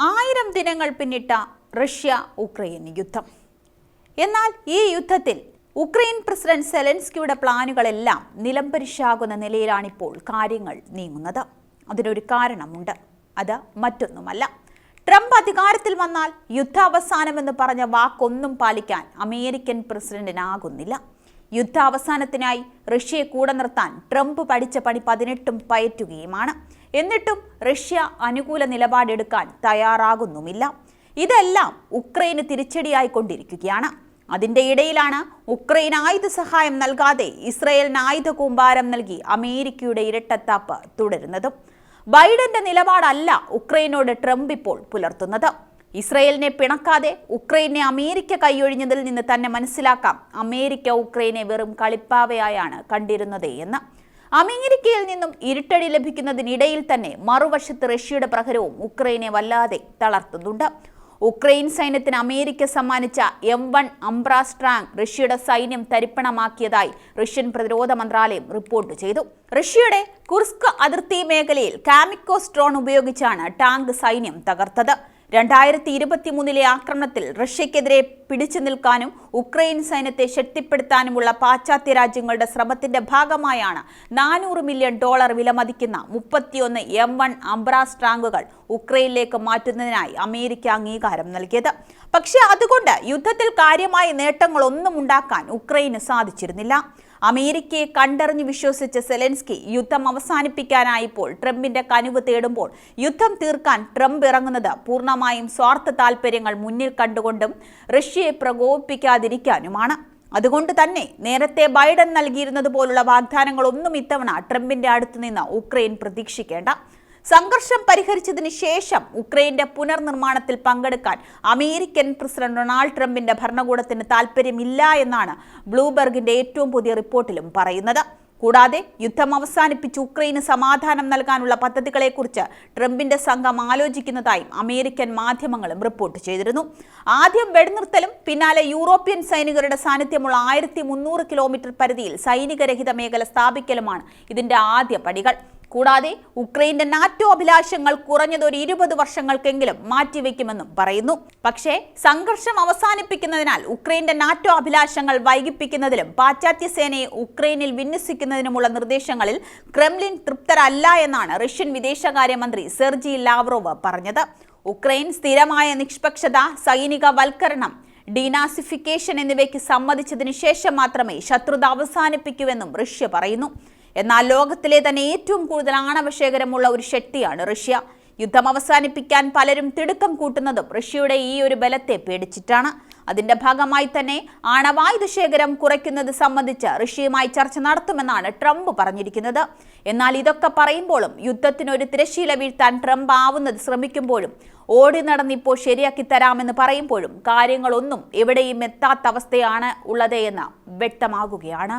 ആയിരം ദിനങ്ങൾ പിന്നിട്ട റഷ്യ ഉക്രൈൻ യുദ്ധം. എന്നാൽ ഈ യുദ്ധത്തിൽ ഉക്രൈൻ പ്രസിഡന്റ് സെലൻസ്കിയുടെ പ്ലാനുകളെല്ലാം നിലംപരിശാകുന്ന നിലയിലാണിപ്പോൾ കാര്യങ്ങൾ നീങ്ങുന്നത്. അതിനൊരു കാരണമുണ്ട്. അത് മറ്റൊന്നുമല്ല. ട്രംപ് അധികാരത്തിൽ വന്നാൽ യുദ്ധാവസാനമെന്ന് പറഞ്ഞ വാക്കൊന്നും പാലിക്കാൻ അമേരിക്കൻ പ്രസിഡന്റിനാകുന്നില്ല. യുദ്ധാവസാനത്തിനായി റഷ്യയെ കൂടെ നിർത്താൻ ട്രംപ് പഠിച്ച പണി പതിനെട്ടും പയറ്റുകയുമാണ്. എന്നിട്ടും റഷ്യ അനുകൂല നിലപാടെടുക്കാൻ തയ്യാറാകുന്നുമില്ല. ഇതെല്ലാം ഉക്രൈന് തിരിച്ചടിയായിക്കൊണ്ടിരിക്കുകയാണ് അതിന്റെ ഇടയിലാണ് ഉക്രൈൻ ആയുധ സഹായം നൽകാതെ ഇസ്രയേലിന് ആയുധ കൂമ്പാരം നൽകി അമേരിക്കയുടെ ഇരട്ടത്താപ്പ് തുടരുന്നതും. ബൈഡന്റെ നിലപാടല്ല ഉക്രൈനോട് ട്രംപ് ഇപ്പോൾ പുലർത്തുന്നത്. ഇസ്രയേലിനെ പിണക്കാതെ ഉക്രൈനെ അമേരിക്ക കൈയൊഴിഞ്ഞതിൽ നിന്ന് തന്നെ മനസ്സിലാക്കാം. അമേരിക്ക ഉക്രൈനെ വെറും കളിപ്പാവയായാണ് കണ്ടിരുന്നത് എന്ന്. അമേരിക്കയിൽ നിന്നും ഇരുട്ടടി ലഭിക്കുന്നതിനിടയിൽ തന്നെ മറുവശത്ത് റഷ്യയുടെ പ്രഹരവും ഉക്രൈനെ വല്ലാതെ തളർത്തുന്നുണ്ട്. ഉക്രൈൻ സൈന്യത്തിന് അമേരിക്ക സമ്മാനിച്ച എം വൺ അംബ്രാസ്ട്രാങ് റഷ്യയുടെ സൈന്യം തരിപ്പണമാക്കിയതായി റഷ്യൻ പ്രതിരോധ മന്ത്രാലയം റിപ്പോർട്ട് ചെയ്തു. റഷ്യയുടെ കുർസ്ക് അതിർത്തി മേഖലയിൽ കാമിക്കോസ് ഡ്രോൺ ഉപയോഗിച്ചാണ് ടാങ്ക് സൈന്യം തകർത്തത്. രണ്ടായിരത്തി ഇരുപത്തി മൂന്നിലെ ആക്രമണത്തിൽ റഷ്യക്കെതിരെ പിടിച്ചു നിൽക്കാനും ഉക്രൈൻ സൈന്യത്തെ ശക്തിപ്പെടുത്താനുമുള്ള പാശ്ചാത്യ രാജ്യങ്ങളുടെ ശ്രമത്തിന്റെ ഭാഗമായാണ് നാനൂറ് മില്യൺ ഡോളർ വിലമതിക്കുന്ന മുപ്പത്തിയൊന്ന് എം വൺ അംബ്രാസ് ടാങ്കുകൾ ഉക്രൈനിലേക്ക് മാറ്റുന്നതിനായി അമേരിക്ക അംഗീകാരം നൽകിയത്. പക്ഷേ അതുകൊണ്ട് യുദ്ധത്തിൽ കാര്യമായ നേട്ടങ്ങളൊന്നും ഉണ്ടാക്കാൻ ഉക്രൈന് സാധിച്ചിരുന്നില്ല. അമേരിക്കയെ കണ്ടറിഞ്ഞു വിശ്വസിച്ച സെലൻസ്കി യുദ്ധം അവസാനിപ്പിക്കാനായപ്പോൾ ട്രംപിന്റെ കനിവ് തേടുമ്പോൾ യുദ്ധം തീർക്കാൻ ട്രംപ് ഇറങ്ങുന്നത് പൂർണമായും സ്വാർത്ഥ താൽപ്പര്യങ്ങൾ മുന്നിൽ കണ്ടുകൊണ്ടും റഷ്യയെ പ്രകോപിപ്പിക്കാതിരിക്കാനുമാണ്. അതുകൊണ്ട് തന്നെ നേരത്തെ ബൈഡൻ നൽകിയിരുന്നത് പോലുള്ള വാഗ്ദാനങ്ങളൊന്നും ഇത്തവണ ട്രംപിന്റെ അടുത്തുനിന്ന് ഉക്രൈൻ പ്രതീക്ഷിക്കേണ്ട. സംഘർഷം പരിഹരിച്ചതിന് ശേഷം ഉക്രൈന്റെ പുനർനിർമ്മാണത്തിൽ പങ്കെടുക്കാൻ അമേരിക്കൻ പ്രസിഡന്റ് ഡൊണാൾഡ് ട്രംപിന്റെ ഭരണകൂടത്തിന് താൽപ്പര്യമില്ല എന്നാണ് ബ്ലൂബെർഗിന്റെ ഏറ്റവും പുതിയ റിപ്പോർട്ടിലും പറയുന്നത്. കൂടാതെ യുദ്ധം അവസാനിപ്പിച്ച് ഉക്രൈന് സമാധാനം നൽകാനുള്ള പദ്ധതികളെക്കുറിച്ച് ട്രംപിന്റെ സംഘം ആലോചിക്കുന്നതായും അമേരിക്കൻ മാധ്യമങ്ങളും റിപ്പോർട്ട് ചെയ്തിരുന്നു. ആദ്യം വെടിനിർത്തലും പിന്നാലെ യൂറോപ്യൻ സൈനികരുടെ സാന്നിധ്യമുള്ള ആയിരത്തി കിലോമീറ്റർ പരിധിയിൽ സൈനികരഹിത മേഖല സ്ഥാപിക്കലുമാണ് ഇതിന്റെ ആദ്യ പടികൾ. കൂടാതെ ഉക്രൈന്റെ നാറ്റോ അഭിലാഷങ്ങൾ കുറഞ്ഞത് ഒരു ഇരുപത് വർഷങ്ങൾക്കെങ്കിലും മാറ്റിവെക്കുമെന്നും പറയുന്നു. പക്ഷേ സംഘർഷം അവസാനിപ്പിക്കുന്നതിനാൽ ഉക്രൈന്റെ നാറ്റോ അഭിലാഷങ്ങൾ വൈകിപ്പിക്കുന്നതിലും പാശ്ചാത്യ സേനയെ ഉക്രൈനിൽ വിന്യസിക്കുന്നതിനുമുള്ള നിർദ്ദേശങ്ങളിൽ ക്രെംലിൻ തൃപ്തരല്ല എന്നാണ് റഷ്യൻ വിദേശകാര്യമന്ത്രി സെർജി ലാവ്റോവ് പറഞ്ഞത്. ഉക്രൈൻ സ്ഥിരമായ നിഷ്പക്ഷത സൈനിക വൽക്കരണം ഡീനാസിഫിക്കേഷൻ എന്നിവയ്ക്ക് സമ്മതിച്ചതിനു ശേഷം മാത്രമേ ശത്രുത അവസാനിപ്പിക്കൂവെന്നും റഷ്യ പറയുന്നു. എന്നാൽ ലോകത്തിലെ തന്നെ ഏറ്റവും കൂടുതൽ ആണവശേഖരമുള്ള ഒരു ശക്തിയാണ് റഷ്യ. യുദ്ധം അവസാനിപ്പിക്കാൻ പലരും തിടുക്കം കൂട്ടുന്നതും റഷ്യയുടെ ഈ ഒരു ബലത്തെ പേടിച്ചിട്ടാണ്. അതിന്റെ ഭാഗമായി തന്നെ ആണവായുധ ശേഖരം കുറയ്ക്കുന്നത് സംബന്ധിച്ച് റഷ്യയുമായി ചർച്ച നടത്തുമെന്നാണ് ട്രംപ് പറഞ്ഞിരിക്കുന്നത്. എന്നാൽ ഇതൊക്കെ പറയുമ്പോഴും യുദ്ധത്തിനൊരു തിരശീല വീഴ്ത്താൻ ട്രംപ് ആവുന്നത് ശ്രമിക്കുമ്പോഴും ഓടി നടന്നിപ്പോൾ ശരിയാക്കി തരാമെന്ന് പറയുമ്പോഴും കാര്യങ്ങളൊന്നും എവിടെയും എത്താത്ത അവസ്ഥയാണ് ഉള്ളത് എന്ന് വ്യക്തമാകുകയാണ്.